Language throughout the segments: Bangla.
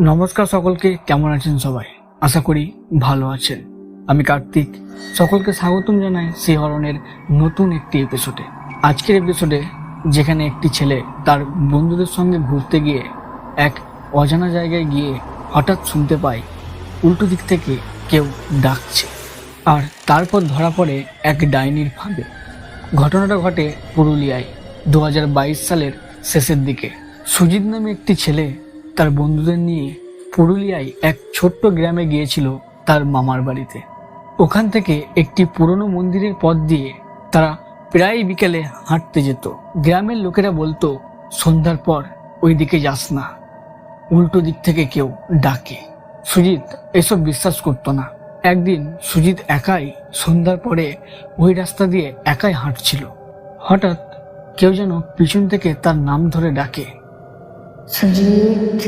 নমস্কার সকলকে, কেমন আছেন সবাই? আশা করি ভালো আছেন। আমি কার্তিক। সকলকে স্বাগতম জানাই সেই ধরনের নতুন একটি এপিসোডে আজকের এপিসোডে যেখানে একটি ছেলে তার বন্ধুদের সঙ্গে ঘুরতে গিয়ে এক অজানা জায়গায় গিয়ে হঠাৎ শুনতে পায়, উল্টো দিক থেকে কেউ ডাকছে। আর তারপর ধরা পড়ে এক ডাইনির ফাঁদে। ঘটনাটা ঘটে পুরুলিয়ায়, দু হাজার বাইশ সালের শেষের দিকে। সুজিত নামে একটি ছেলে তার বন্ধুদের নিয়ে পুরুলিয়ায় এক ছোট্ট গ্রামে গিয়েছিল তার মামার বাড়িতে। ওখান থেকে একটি পুরনো মন্দিরের পথ দিয়ে তারা প্রায় বিকেলে হাঁটতে যেত। গ্রামের লোকেরা বলতো, সন্ধ্যার পর ওই দিকে যাস না। উল্টো দিক থেকে কেউ ডাকে। সুজিত এসব বিশ্বাস করতো না। একদিন সুজিত একাই সন্ধ্যার পরে ওই রাস্তা দিয়ে একাই হাঁটছিল। হঠাৎ কেউ যেন পিছন থেকে তার নাম ধরে ডাকে। সুজিত।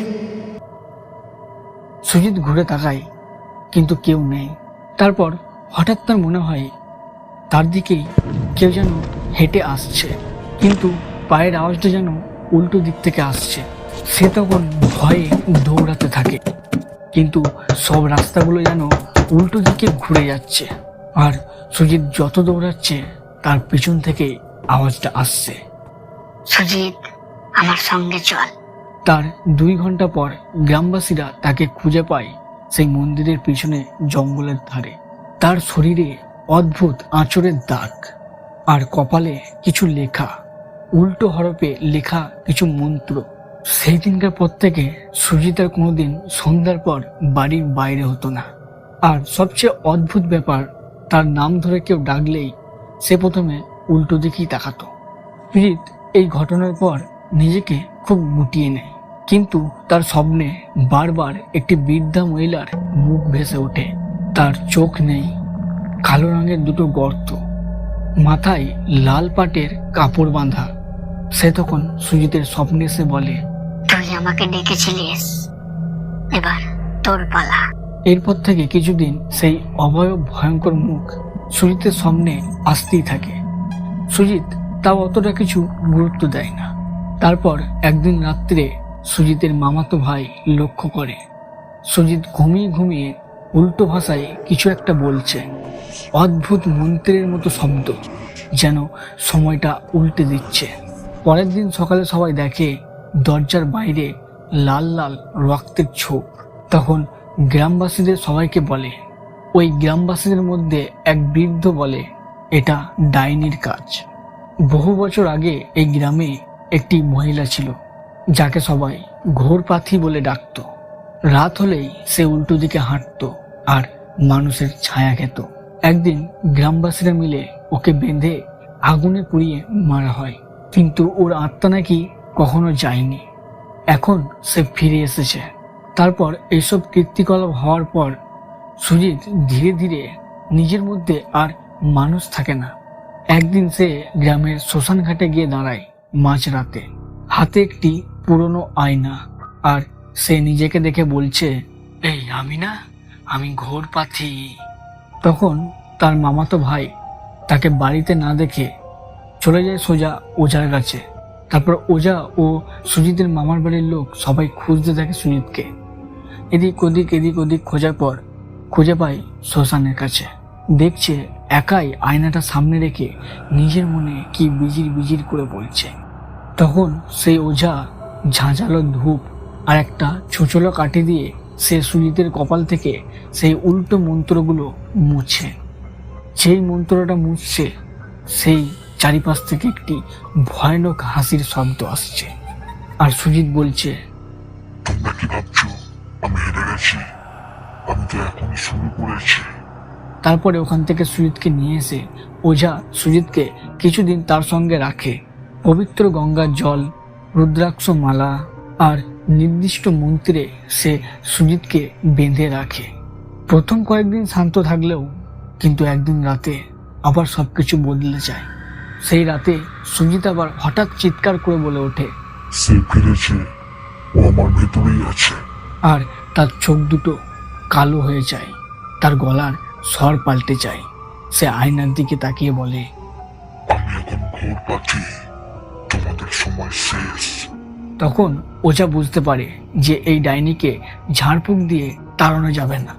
সুজিত ঘুরে তাকায় কিন্তু কেউ নেই। তারপর হঠাৎ তার মনে হয় তার দিকেই কেউ যেন হেঁটে আসছে কিন্তু পায়ের আওয়াজটা যেন উল্টো দিক থেকে আসছে। সে তখন ভয়ে দৌড়াতে থাকে কিন্তু সব রাস্তাগুলো যেন উল্টো দিকে ঘুরে যাচ্ছে। আর সুজিত যত দৌড়াচ্ছে তার পিছন থেকে আওয়াজটা আসছে। সুজিত আমার সঙ্গে চল। তার দুই ঘণ্টা পর গ্রামবাসীরা তাকে খুঁজে পায় সেই মন্দিরের পিছনে জঙ্গলের ধারে। তার শরীরে অদ্ভুত আঁচড়ের দাগ আর কপালে কিছু লেখা। উল্টো হরপে লেখা কিছু মন্ত্র। সেই দিনকার পর থেকে সুজিতার কোনোদিন সন্ধ্যার পর বাড়ির বাইরে হতো না। আর সবচেয়ে অদ্ভুত ব্যাপার, তার নাম ধরে কেউ ডাকলেই সে প্রথমে উল্টো দিকেই তাকাতো। প্রীত এই ঘটনার পর নিজেকে খুব গুটিয়ে নেয়। কিন্তু তার স্বপ্নে বারবার একটি বৃদ্ধা মহিলার মুখ ভেসে ওঠে। তার চোখ নেই কালো রঙের দুটো গর্ত মাথায় লাল পাটের কাপড় বাঁধা। সে তখন সুজিতের স্বপ্নে এসে বলে তুই আমাকে ডেকেছিলিস এবার তোর পালা। এরপর থেকে কিছুদিন সেই অবয়ব ভয়ঙ্কর মুখ সুজিতের সামনে আসতেই থাকে। সুজিত তাও অতটা কিছু গুরুত্ব দেয় না। তারপর একদিন রাত্রে সুজিতের মামাতো ভাই লক্ষ্য করে। সুজিত ঘুমিয়ে ঘুমিয়ে উল্টো ভাষায় কিছু একটা বলছে। অদ্ভুত মন্ত্রের মতো শব্দ যেন সময়টা উল্টে দিচ্ছে। পরের দিন সকালে সবাই দেখে দরজার বাইরে লাল লাল রক্তের ছোপ। তখন গ্রামবাসীদের সবাইকে বলে, ওই গ্রামবাসীদের মধ্যে এক বৃদ্ধ বলে, এটা ডাইনির কাজ। বহু বছর আগে এই গ্রামে একটি মহিলা ছিল। যাকে সবাই ঘোর পাথি বলে ডাকত। রাত হলেই সে উল্টো দিকে হাঁটতো আর মানুষের ছায়া খেত। একদিন গ্রামবাসীরা মিলে ওকে বেঁধে আগুনে পুড়িয়ে মারা হয়। কিন্তু ওর আত্মা নাকি কখনো যায়নি। এখন সে ফিরে এসেছে। তারপর এইসব কীর্তিকলাপ হওয়ার পর সুজিত ধীরে ধীরে নিজের মধ্যে আর মানুষ থাকে না। একদিন সে গ্রামের শ্মশান ঘাটে গিয়ে দাঁড়ায় মাঝরাতে। হাতে একটি পুরনো আয়না, আর সে নিজেকে দেখে বলছে, এই, আমি না, আমি ঘোর পাথি তখন তার মামাতো ভাই তাকে বাড়িতে না দেখে চলে যায় সোজা ওজার কাছে। তারপর ওজা ও সুজিতের মামার বাড়ির লোক সবাই খুঁজতে থাকে সুজিতকে। এদিক ওদিক এদিক ওদিক খোঁজার পর খুঁজে পায় শ্মশানের কাছে। দেখছে একাই আয়নাটা সামনে রেখে নিজের মনে কি বিজির বিজির করে বলছে। তখন সেই ওঝা ঝাঁঝালো ধূপ আর একটা ছোচলো কাঠি দিয়ে সে সুজিতের কপাল থেকে সেই উল্টো মন্ত্রগুলো মুছে। যেই মন্ত্রটা মুছছে সেই চারিপাশ থেকে একটি ভয়ানক হাসির শব্দ আসছে। আর সুজিত বলছে তোমরা কি ভাবছ? আমি হেরে গেছি। আমি তো শুরু করেছি। তারপরে ওখান থেকে সুজিতকে নিয়ে এসে ওঝা সুজিতকে কিছুদিন তার সঙ্গে রাখে। পবিত্র গঙ্গার জল রুদ্রাক্ষ মালা আর নির্দিষ্ট মন্ত্রে সে সুজিতকে বেঁধে রাখে। প্রথম কয়েকদিন শান্ত থাকলেও কিন্তু একদিন রাতে আবার সবকিছু বদলে যায়। সেই রাতে সুজিত আবার হঠাৎ চিৎকার করে বলে ওঠে সে ফিরেছে ও আমার ভেতরেই আছে। আর তার চোখ দুটো কালো হয়ে যায় তার গলার স্বর পাল্টে যায়। সে আয়নার দিকে তাকিয়ে বলে আমি এখন ঘোর তোমাদের সময় শেষ। তখন ওজা বুঝতে পারে যে এই ডাইনিকে ঝাড়ফুঁক দিয়ে তাড়ানো যাবে না।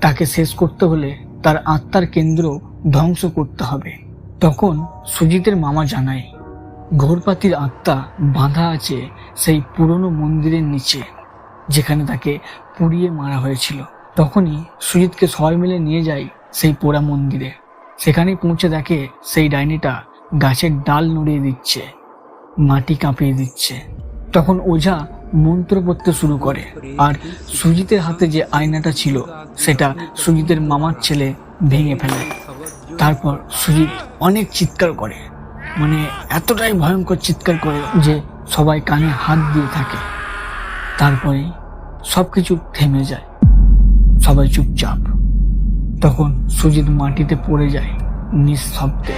তাকে শেষ করতে হলে তার আত্মার কেন্দ্র ধ্বংস করতে হবে। তখন সুজিতের মামা জানায়, ঘোরপাতির আত্মা বাঁধা আছে সেই পুরনো মন্দিরের নিচে, যেখানে তাকে পুড়িয়ে মারা হয়েছিল। তখনই সুজিতকে সবাই মিলে নিয়ে যায় সেই পোড়া মন্দিরে। সেখানে পৌঁছে দেখে সেই ডাইনিটা গাছের ডাল নড়িয়ে দিচ্ছে। মাটি কাঁপিয়ে দিচ্ছে। তখন ওঝা মন্ত্র পড়তে শুরু করে। আর সুজিতের হাতে যে আয়নাটা ছিল, সেটা সুজিতের মামার ছেলে ভেঙে ফেলে। তারপর সুজিত অনেক চিৎকার করে। মানে এতটাই ভয়ঙ্কর চিৎকার করে যে সবাই কানে হাত দিয়ে থাকে। তারপরে সব কিছু থেমে যায়। সবাই চুপচাপ। তখন সুজিত মাটিতে পড়ে যায় নিঃশব্দে।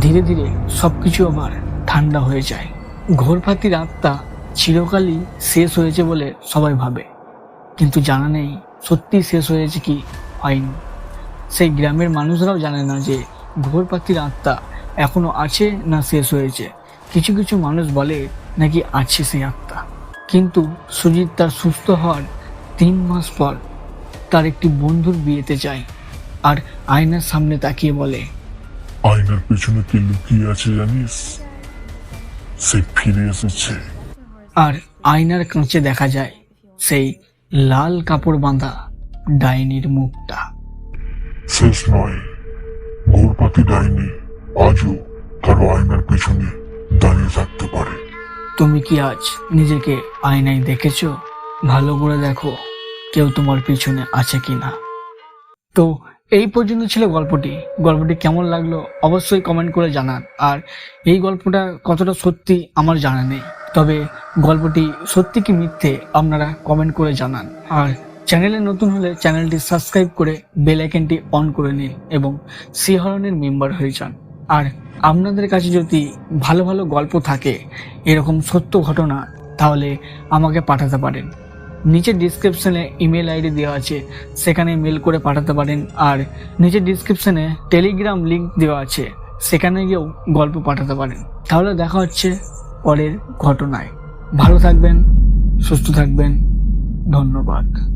ধীরে ধীরে সবকিছু আবার ঠান্ডা হয়ে যায়। ঘোরপাতির আত্মা চিরকালই শেষ হয়েছে বলে সবাই ভাবে। কিন্তু জানা নেই সত্যি শেষ হয়েছে কি হয়নি। সেই গ্রামের মানুষরাও জানে না যে ঘোরপাতির আত্মা এখনও আছে না শেষ হয়েছে। কিছু কিছু মানুষ বলে নাকি আছে সেই আত্মা। কিন্তু সুজিত তার সুস্থ হওয়ার তিন মাস পর তার একটি বন্ধুর বিয়েতে যায় আর আয়নার সামনে তাকিয়ে বলে, আয়নার পেছনে কে লুকিয়ে আছে জানিস? সে ফিরে এসেছে। আর আয়নার কাঁচে দেখা যায় সেই লাল কাপড় বাঁধা ডাইনির মুখটা। শেষ নয়। ঘোরপাতি ডাইনি আজও কারও আয়নার পেছনে দাঁড়িয়ে থাকতে পারে। তুমি কি আজ নিজেকে আয়নায় দেখেছ? ভালো করে দেখো কেউ তোমার পিছনে আছে কি না তো এই পর্যন্ত ছিল গল্পটি। গল্পটি কেমন লাগল অবশ্যই কমেন্ট করে জানান। আর এই গল্পটা কতটা সত্যি আমার জানা নেই। তবে গল্পটি সত্যি কি মিথ্যে আপনারা কমেন্ট করে জানান। আর চ্যানেলে নতুন হলে চ্যানেলটি সাবস্ক্রাইব করে বেল আইকনটি অন করে নিন এবং সি হরনের মেম্বার হয়ে যান। আর আপনাদের কাছে যদি ভালো ভালো গল্প থাকে, এরকম সত্য ঘটনা, তাহলে আমাকে পাঠাতে পারেন। নিচে ডিসক্রিপশনে ইমেল আইডি দেওয়া আছে, সেখানে মেল করে পাঠাতে পারেন। আর নিচে ডিসক্রিপশনে টেলিগ্রাম লিঙ্ক দেওয়া আছে, সেখানে গিয়েও গল্প পাঠাতে পারেন। তাহলে দেখা হচ্ছে পরের ঘটনায়। ভালো থাকবেন, সুস্থ থাকবেন। ধন্যবাদ।